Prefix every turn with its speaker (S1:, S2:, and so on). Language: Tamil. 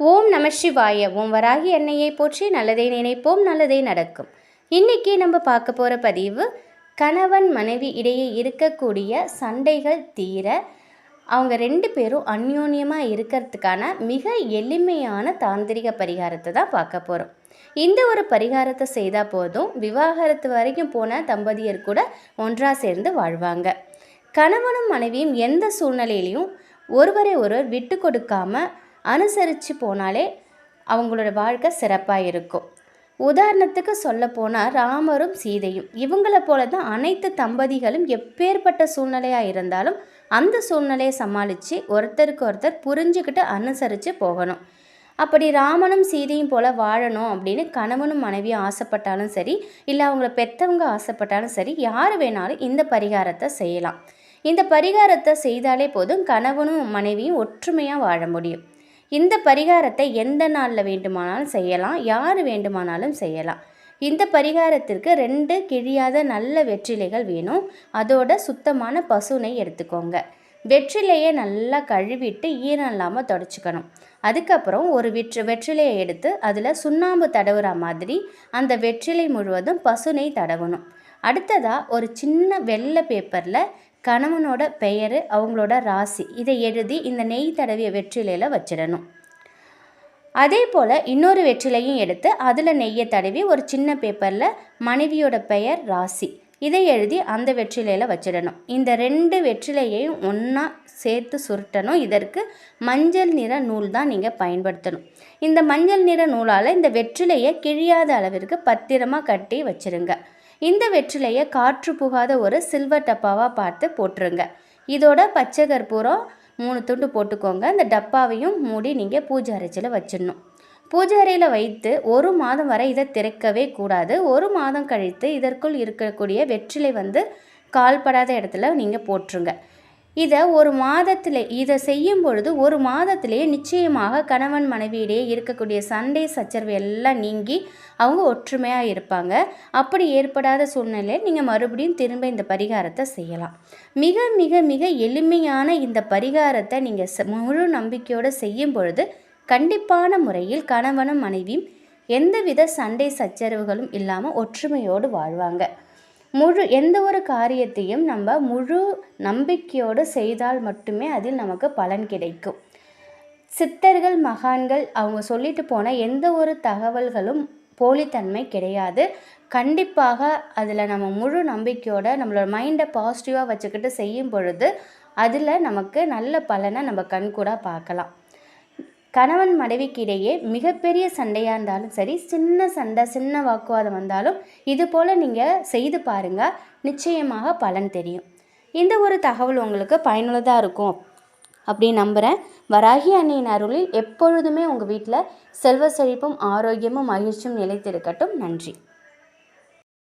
S1: ஓம் நம சிவாய. ஓம் வராகி எண்ணெயை போற்றி நல்லதை நினைப்போம் நல்லதே நடக்கும். இன்னைக்கு நம்ம பார்க்க போகிற பதிவு கணவன் மனைவி இடையே இருக்கக்கூடிய சண்டைகள் தீர அவங்க ரெண்டு பேரும் அந்யோன்யமாக இருக்கிறதுக்கான மிக எளிமையான தாந்திரிக பரிகாரத்தை தான் பார்க்க போகிறோம் இந்த ஒரு பரிகாரத்தை செய்தால் போதும் விவாகரத்து வரைக்கும் போன தம்பதியர் கூட ஒன்றாக சேர்ந்து வாழ்வாங்க. கணவனும் மனைவியும் எந்த சூழ்நிலையிலையும் ஒருவரை ஒருவர் விட்டு கொடுக்காமல் அனுசரித்து போனாலே அவங்களோட வாழ்க்கை சிறப்பாக இருக்கும் உதாரணத்துக்கு சொல்ல போனால் ராமரும் சீதையும். இவங்கள போல தான் அனைத்து தம்பதிகளும் எப்பேற்பட்ட சூழ்நிலையாக இருந்தாலும் அந்த சூழ்நிலையை சமாளித்து ஒருத்தருக்கு ஒருத்தர் புரிஞ்சுக்கிட்டு அனுசரித்து போகணும். அப்படி ராமனும் சீதையும் போல் வாழணும் அப்படின்னு கணவனும் மனைவியும் ஆசைப்பட்டாலும் சரி இல்லை அவங்கள பெற்றவங்க ஆசைப்பட்டாலும் சரி யார் வேணாலும் இந்த பரிகாரத்தை செய்யலாம். இந்த பரிகாரத்தை செய்தாலே போதும் கணவனும் மனைவியும் ஒற்றுமையாக வாழ முடியும். இந்த பரிகாரத்தை எந்த நாளில் வேண்டுமானாலும் செய்யலாம் யார் வேண்டுமானாலும் செய்யலாம். இந்த பரிகாரத்திற்கு ரெண்டு கிழியாத நல்ல வெற்றிலைகள் வேணும். அதோட சுத்தமான பசுனை எடுத்துக்கோங்க. வெற்றிலையை நல்லா கழுவிட்டு ஈரம் இல்லாமல் தொடச்சிக்கணும். அதுக்கப்புறம் ஒரு வெற்று வெற்றிலையை எடுத்து அதில் சுண்ணாம்பு தடவுற மாதிரி அந்த வெற்றிலை முழுவதும் பசுனை தடவணும். அடுத்ததாக ஒரு சின்ன வெள்ளை பேப்பரில் கணவனோட பெயர் அவங்களோட ராசி. இதை எழுதி இந்த நெய் தடவிய வெற்றிலையில் வச்சிடணும். அதே போல் இன்னொரு வெற்றிலையும் எடுத்து அதில் நெய்யை தடவி ஒரு சின்ன பேப்பரில் மனைவியோட பெயர் ராசி. இதை எழுதி அந்த வெற்றிலையில் வச்சிடணும். இந்த ரெண்டு வெற்றிலையையும் ஒன்றா சேர்த்து சுருட்டணும். இதற்கு மஞ்சள் நிற நூல் தான் நீங்கள் பயன்படுத்தணும். இந்த மஞ்சள் நிற நூலால் இந்த வெற்றிலையை கிழியாத அளவிற்கு பத்திரமாக கட்டி வச்சிருங்க. இந்த வெற்றிலையை காற்று புகாத ஒரு சில்வர் டப்பாவாக பார்த்து போட்டுருங்க. இதோட பச்சை கற்பூரம் மூணு துண்டு போட்டுக்கோங்க. இந்த டப்பாவையும் மூடி நீங்கள் பூஜை அறைச்சியில் வச்சிடணும். பூஜை அறையில் வைத்து ஒரு மாதம் வரை இதை திறக்கவே கூடாது. ஒரு மாதம் கழித்து இதற்குள் இருக்கக்கூடிய வெற்றிலை வந்து கால்படாத இடத்துல நீங்கள் போட்டுருங்க. இதை ஒரு மாதத்தில் இதை செய்யும் பொழுது ஒரு மாதத்திலேயே நிச்சயமாக கணவன் மனைவியிடையே இருக்கக்கூடிய சண்டை சச்சரவு எல்லாம் நீங்கி அவங்க ஒற்றுமையாக இருப்பாங்க. அப்படி ஏற்படாத சூழ்நிலையில் நீங்கள் மறுபடியும் திரும்ப இந்த பரிகாரத்தை செய்யலாம். மிக மிக மிக எளிமையான இந்த பரிகாரத்தை நீங்கள் முழு நம்பிக்கையோடு செய்யும் பொழுது கண்டிப்பான முறையில் கணவனும் மனைவியும் எந்தவித சண்டை சச்சரவுகளும் இல்லாமல் ஒற்றுமையோடு வாழ்வாங்க. முழு எந்த ஒரு காரியத்தையும் நம்ம முழு நம்பிக்கையோடு செய்தால் மட்டுமே அதில் நமக்கு பலன் கிடைக்கும். சித்தர்கள் மகான்கள் அவங்க சொல்லிட்டு போன எந்த ஒரு தகவல்களும் போலித்தன்மை கிடையாது. கண்டிப்பாக அதில் நம்ம முழு நம்பிக்கையோட நம்மளோட மைண்டை பாசிட்டிவாக வச்சுக்கிட்டு செய்யும் பொழுது அதில் நமக்கு நல்ல பலனை நம்ம கண்கூடாக பார்க்கலாம். கணவன் மனைவிக்கு இடையே மிகப்பெரிய சண்டையாக இருந்தாலும் சரி சின்ன சண்டை சின்ன வாக்குவாதம் வந்தாலும் இது போல் நீங்கள் செய்து பாருங்கள் நிச்சயமாக பலன் தெரியும். இந்த ஒரு தகவல் உங்களுக்கு பயனுள்ளதாக இருக்கும் அப்படி நம்புகிறேன் வராகி அன்னையின் அருளில் எப்பொழுதுமே உங்கள் வீட்டில் செல்வ செழிப்பும் ஆரோக்கியமும் மகிழ்ச்சியும் நிலைத்திருக்கட்டும். நன்றி.